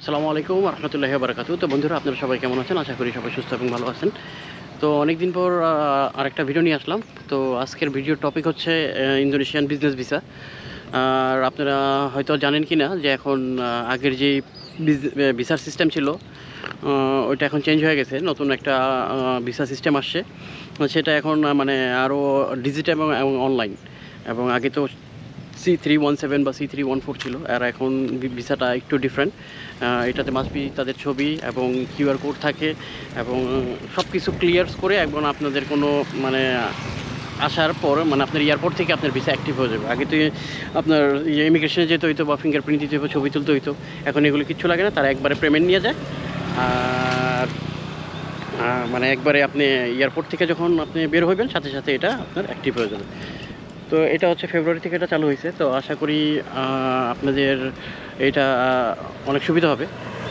আসসালামু আলাইকুম রহমতুল্লাহি বারাকাতু তো বন্ধুরা, আপনারা সবাই কেমন আছেন? আশা করি সবাই সুস্থ এবং ভালো আছেন। তো অনেকদিন পর আরেকটা ভিডিও নিয়ে আসলাম। তো আজকের ভিডিওর টপিক হচ্ছে ইন্দোনেশিয়ান বিজনেস ভিসা আর আপনারা হয়তো জানেন কি না যে এখন আগের যে ভিসার সিস্টেম ছিল ওইটা এখন চেঞ্জ হয়ে গেছে। নতুন একটা ভিসা সিস্টেম আসছে। সেটা এখন মানে আরও ডিজিটাল এবং অনলাইন এবং আগে তো সি থ্রি ওয়ান সেভেন বা সি থ্রি ওয়ান ফোর ছিল, আর এখন ভিসাটা একটু ডিফারেন্ট এটাতে মাসবি তাদের ছবি এবং কিউআর কোড থাকে এবং সব কিছু ক্লিয়ার্স করে এবং আপনাদের কোনো মানে আসার পর মানে আপনার এয়ারপোর্ট থেকে আপনার ভিসা অ্যাক্টিভ হয়ে যাবে। আগে তো আপনার ইমিগ্রেশনে যেতে হইতো বা ফিঙ্গারপ্রিন্ট দিতে হতো ছবি তুলতে হইতো। এখন এগুলো কিচ্ছু লাগে না, তারা একবারে পেমেন্ট নিয়ে যায়। আর মানে একবারে আপনি এয়ারপোর্ট থেকে যখন আপনি বের হইবেন, সাথে সাথে এটা আপনার অ্যাক্টিভ হয়ে যাবে। তো এটা হচ্ছে ফেব্রুয়ারি থেকে এটা চালু হয়েছে। তো আশা করি আপনাদের এটা অনেক সুবিধা হবে।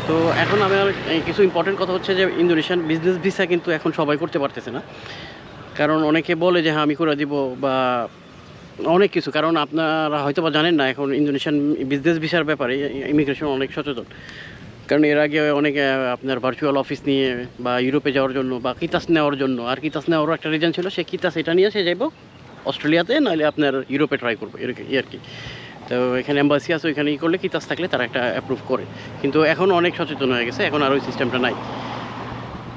তো এখন আমার কিছু ইম্পর্টেন্ট কথা হচ্ছে যে ইন্দোনেশিয়ান বিজনেস ভিসা কিন্তু এখন সবাই করতে পারতেছে না। কারণ অনেকে বলে যে হ্যাঁ আমি করে দিব বা অনেক কিছু। কারণ আপনারা হয়তো বা জানেন না, এখন ইন্দোনেশিয়ান বিজনেস ভিসার ব্যাপারে ইমিগ্রেশন অনেক সচেতন। কারণ এর আগে অনেকে আপনার ভার্চুয়াল অফিস নিয়ে বা ইউরোপে যাওয়ার জন্য বা কিতাস নেওয়ার জন্য। আর কিতাস নেওয়ারও একটা রিজন ছিল, সে কিতাস এটা নিয়ে সে যাইব। অস্ট্রেলিয়াতে, নাহলে আপনার ইউরোপে ট্রাই করব এরকম আর কি। তো এখানে এম্বাসি আছে, ওইখানে ই করলে কিতাস থাকলে তারা একটা অ্যাপ্রুভ করে। কিন্তু এখন অনেক সচেতন হয়ে গেছে, এখন আর ওই সিস্টেমটা নাই।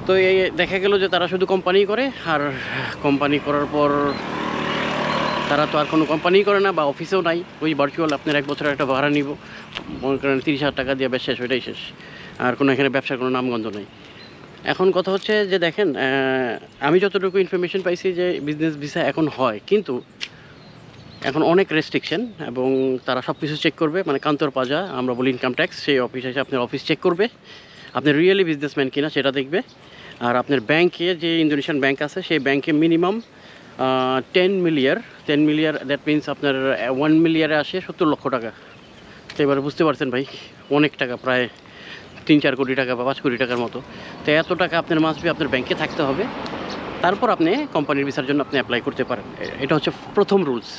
তো এই দেখা গেল যে তারা শুধু কোম্পানি করে, আর কোম্পানি করার পর তারা তো আর কোনো কোম্পানি করে না, বা অফিসেও নাই। ওই ভার্চুয়াল আপনার এক বছরের একটা ভাড়া নিব। মনে করেন তিরিশ হাজার টাকা দিয়ে বেশ শেষ, ওইটাই শেষ। আর কোনো এখানে ব্যবসার কোনো নামগন্ধ নেই। এখন কথা হচ্ছে যে দেখেন আমি যতটুকু ইনফরমেশন পাইছি যে বিজনেস ভিসা এখন হয়, কিন্তু এখন অনেক রেস্ট্রিকশন এবং তারা সব কিছু চেক করবে মানে কান্তর পাজা আমরা বলি ইনকাম ট্যাক্স সেই অফিস এসে আপনার অফিস চেক করবে। আপনি রিয়েলি বিজনেসম্যান কিনা সেটা দেখবে। আর আপনার ব্যাংকে যে ইন্দোনেশিয়ান ব্যাংক আছে, সেই ব্যাংকে minimum ten million ten million that means আপনার ওয়ান মিলিয়ারে আসে সত্তর লক্ষ টাকা। তো এবারে বুঝতে পারছেন ভাই, অনেক টাকা প্রায়। তিন চার কোটি টাকা বা পাঁচ কোটি টাকার মতো। তো এত টাকা আপনার মাসবি আপনার ব্যাংকে থাকতে হবে। তারপর আপনি কোম্পানির ভিসার জন্য আপনি অ্যাপ্লাই করতে পারেন। এটা হচ্ছে প্রথম রুলস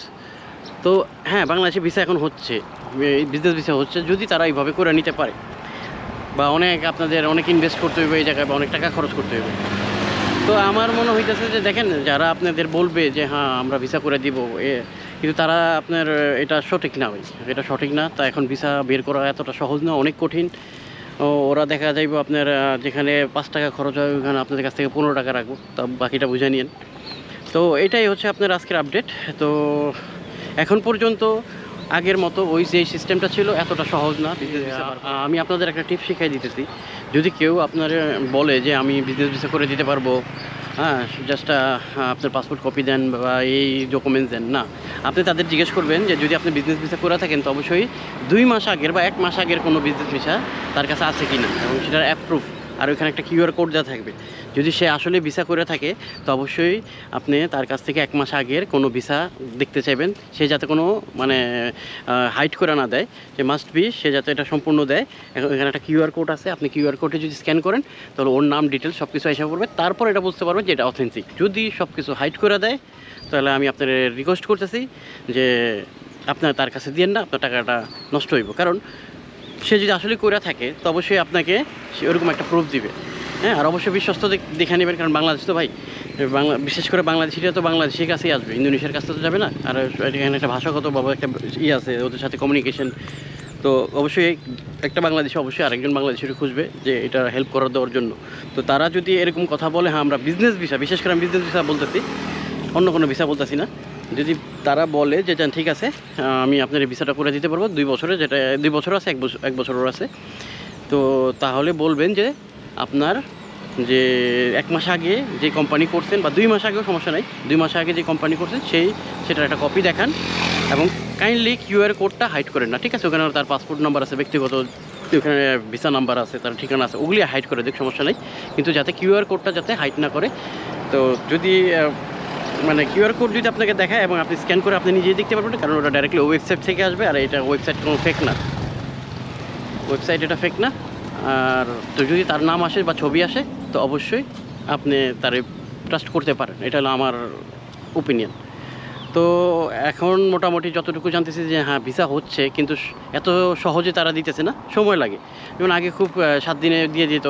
তো হ্যাঁ বাংলাদেশে ভিসা এখন হচ্ছে। বিজনেস ভিসা হচ্ছে। যদি তারা এইভাবে করে নিতে পারে, বা অনেক আপনাদের, অনেক ইনভেস্ট করতে হবে এই জায়গায়, বা অনেক টাকা খরচ করতে হবে তো আমার মনে হইতেছে যে, দেখেন, যারা আপনাদের বলবে যে হ্যাঁ আমরা ভিসা করে দিব এ, কিন্তু তারা আপনার, এটা সঠিক না এটা সঠিক না। তা এখন ভিসা বের করা এতটা সহজ না, অনেক কঠিন। ওরা দেখা যাইব আপনার যেখানে পাঁচ টাকা খরচ হয় ওখানে আপনাদের কাছ থেকে পনেরো টাকা রাখব। তা বাকিটা বুঝে নিন তো এটাই হচ্ছে আপনার আজকের আপডেট তো এখন পর্যন্ত আগের মতো ওই যে সিস্টেমটা ছিল এতটা সহজ না। আমি আপনাদের একটা টিপ শিখাই দিতেছি। যদি কেউ আপনার বলে যে আমি বিজনেস ভিসা করে দিতে পারব হ্যাঁ জাস্ট আপনার পাসপোর্ট কপি দেন বা এই ডকুমেন্টস দেন না। আপনি তাদের জিজ্ঞেস করবেন যে যদি আপনি বিজনেস ভিসা করে থাকেন, তো অবশ্যই দুই মাস আগের বা এক মাস আগের কোনো বিজনেস ভিসা তার কাছে আছে কি না এবং সেটার অ্যাপ্রুভ আর ওইখানে একটা কিউআর কোড দেওয়া থাকবে। যদি সে আসলে ভিসা করে থাকে, তো অবশ্যই আপনি তার কাছ থেকে এক মাস আগের কোনো ভিসা দেখতে চাইবেন। সে যাতে কোনো মানে হাইট করে না দেয়। যে মাস্ট বি সে যাতে এটা সম্পূর্ণ দেয়। এখন এখানে একটা কিউআর কোড আছে। আপনি কিউআর কোডে যদি স্ক্যান করেন, তাহলে ওর নাম ডিটেলস সব কিছু এসে পড়বে। তারপর এটা বুঝতে পারবেন যে এটা অথেন্টিক যদি সব কিছু হাইট করে দেয়, তাহলে আমি আপনার রিকোয়েস্ট করতেছি যে আপনার তার কাছে দিয়েন না, আপনার টাকাটা নষ্ট হইব। কারণ সে যদি আসলে করে থাকে, তো অবশ্যই আপনাকে ওরকম একটা প্রুফ দিবে। হ্যাঁ আর অবশ্যই বিশ্বস্ত দেখে নেবেন, কারণ বাংলাদেশ তো ভাই, বাংলা বিশেষ করে বাংলাদেশিরা তো বাংলাদেশের কাছেই আসবে, ইন্দোনেশিয়ার কাছে তো যাবে না। আর এখানে একটা ভাষাগত বাবা একটা ই আছে, ওদের সাথে কমিউনিকেশন তো অবশ্যই একটা বাংলাদেশি অবশ্যই আরেকজন বাংলাদেশির খুঁজবে যে এটা হেল্প করার দেওয়ার জন্য। তো তারা যদি এরকম কথা বলে হ্যাঁ আমরা বিজনেস ভিসা বিশেষ করে আমি বিজনেস ভিসা বলতেছি, অন্য কোনো ভিসা বলতেছি না। যদি তারা বলে যে ঠিক আছে আমি আপনার ভিসাটা করে দিতে পারব, দুই বছরে যেটা, দুই বছর আছে, এক বছর এক বছরের আছে। তো তাহলে বলবেন যে, আপনার যে এক মাস আগে যে কোম্পানি করছেন বা দুই মাস আগেও সমস্যা নাই, দুই মাস আগে যে কোম্পানি করছেন, সেই, সেটার একটা কপি দেখান এবং কাইন্ডলি কিউআর কোডটা হাইড করেন না, ঠিক আছে? ওখানে তার পাসপোর্ট নাম্বার আছে, ব্যক্তিগত, ওখানে ভিসা নাম্বার আছে, তার ঠিকানা আছে, ওগুলি হাইড করে দেখ সমস্যা নেই। কিন্তু যাতে কিউআর কোডটা যাতে হাইড না করে, তো যদি মানে কিউআর কোড যদি আপনাকে দেখায় এবং আপনি স্ক্যান করে আপনি নিজেই দেখতে পারবেন, কারণ ওটা ডাইরেক্টলি ওয়েবসাইট থেকে আসবে আর এটা ওয়েবসাইট কোনো ফেক না। ওয়েবসাইট এটা ফেক না। আর তো যদি তার নাম আসে বা ছবি আসে, তো অবশ্যই আপনি তারে ট্রাস্ট করতে পারেন। এটা হলো আমার ওপিনিয়ন তো এখন মোটামুটি যতটুকু জানতেছি যে হ্যাঁ ভিসা হচ্ছে, কিন্তু এত সহজে তারা দিতেছে না, সময় লাগে। যেমন আগে খুব সাত দিনে দিয়ে দিত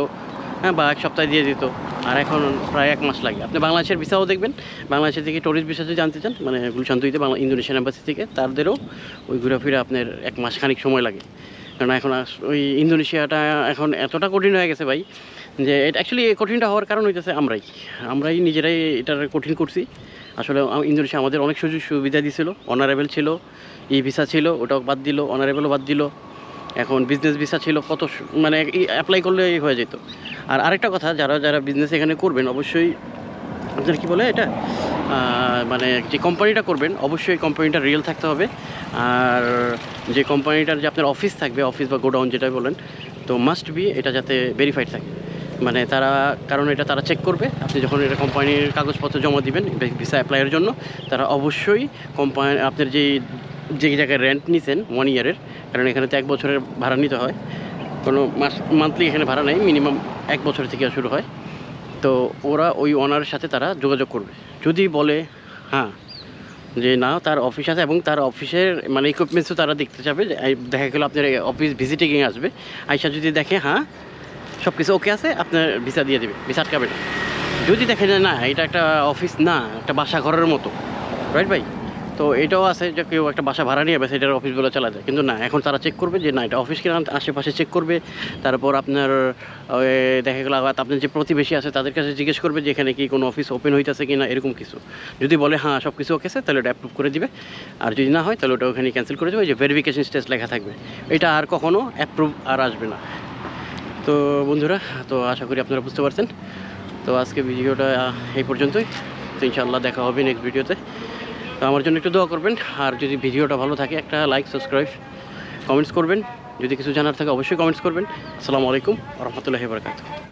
হ্যাঁ বা এক সপ্তাহে দিয়ে দিত। আর এখন প্রায় এক মাস লাগে। আপনি বাংলাদেশের ভিসাও দেখবেন। বাংলাদেশের থেকে ট্যুরিস্ট ভিসা যদি জানতে চান মানে গুলশান দুইতে বাংলা ইন্দোনেশিয়ান এম্বাসি থেকে, তাদেরও ওই ঘুরে ফিরে আপনার এক মাস খানিক সময় লাগে। কারণ এখন ওই ইন্দোনেশিয়াটা এখন এতটা কঠিন হয়ে গেছে ভাই, যে এটা অ্যাকচুয়ালি কঠিনটা হওয়ার কারণ হইতেছে আমরাই। আমরাই নিজেরাই এটার কঠিন করছি। আসলে ইন্দোনেশিয়া আমাদের অনেক সুযোগ সুবিধা দিছিল অনারেবল ছিল ই ভিসা ছিল, ওটাও বাদ দিল অনারেবলও বাদ দিল। এখন বিজনেস ভিসা ছিল কত মানে অ্যাপ্লাই করলে হয়ে যেত। আর আরেকটা কথা, যারা যারা বিজনেস এখানে করবেন, অবশ্যই আপনার কি বলে এটা? মানে যে কোম্পানিটা করবেন, অবশ্যই কোম্পানিটা রিয়েল থাকতে হবে। আর যে কোম্পানিটার যে আপনার অফিস থাকবে অফিস বা গোডাউন যেটা বলেন, তো মাস্ট বি এটা যাতে ভেরিফাইড থাকে। মানে তারা, কারণ এটা তারা চেক করবে। আপনি যখন এটা কোম্পানির কাগজপত্র জমা দিবেন ভিসা অ্যাপ্লাইয়ের জন্য, তারা অবশ্যই কোম্পানি আপনার যেই যে জায়গায় রেন্ট নিছেন ওয়ান ইয়ারের কারণ এখানে তো এক বছরের ভাড়া নিতে হয়। কোনো মাস মান্থলি এখানে ভাড়া নেই মিনিমাম এক বছর থেকে শুরু হয়। তো ওরা ওই ওনারের সাথে তারা যোগাযোগ করবে। যদি বলে হ্যাঁ যে না, তার অফিস আছে এবং তার অফিসের মানে ইকুইপমেন্টসও তারা দেখতে চাবে, যে দেখা গেলো আপনার অফিস ভিজিটিংয়ে আসবে। আইসা যদি দেখে হ্যাঁ সব কিছু ওকে আছে, আপনার ভিসা দিয়ে দেবে ভিসা আটকাবে না। যদি দেখে না, এটা একটা অফিস না, একটা বাসা ঘরের মতো। রাইট ভাই? তো এটাও আছে যে কেউ একটা বাসা ভাড়া নিয়ে বেশ এটার অফিসগুলো চালা যায় কিন্তু না, এখন তারা চেক করবে যে না, এটা অফিস কিনা, আশেপাশে চেক করবে। তারপর আপনার দেখা গেলো আপনার যে প্রতিবেশী আছে, তাদের কাছে জিজ্ঞেস করবে যে এখানে কি কোনো অফিস ওপেন হইতেছে কি না এরকম কিছু। যদি বলে হ্যাঁ সব কিছু ওকে তাহলে ওটা অ্যাপ্রুভ করে দিবে। আর যদি না হয়, তাহলে ওটা ওখানে ক্যান্সেল করে দেবে। ওই যে ভেরিফিকেশন স্টেজ লেখা থাকবে। এটা আর কখনো অ্যাপ্রুভ আর আসবে না। তো বন্ধুরা, তো আশা করি আপনারা বুঝতে পারছেন। তো আজকে ভিডিওটা এই পর্যন্তই। তো ইনশাআল্লাহ দেখা হবে নেক্সট ভিডিওতে তো আমার জন্য একটু দোয়া করবেন। আর যদি ভিডিওটা ভালো থাকে, একটা লাইক সাবস্ক্রাইব কমেন্টস করবেন। যদি কিছু জানার থাকে, অবশ্যই কমেন্টস করবেন। আসসালামু আলাইকুম রহমতুল্লাহি বারকাত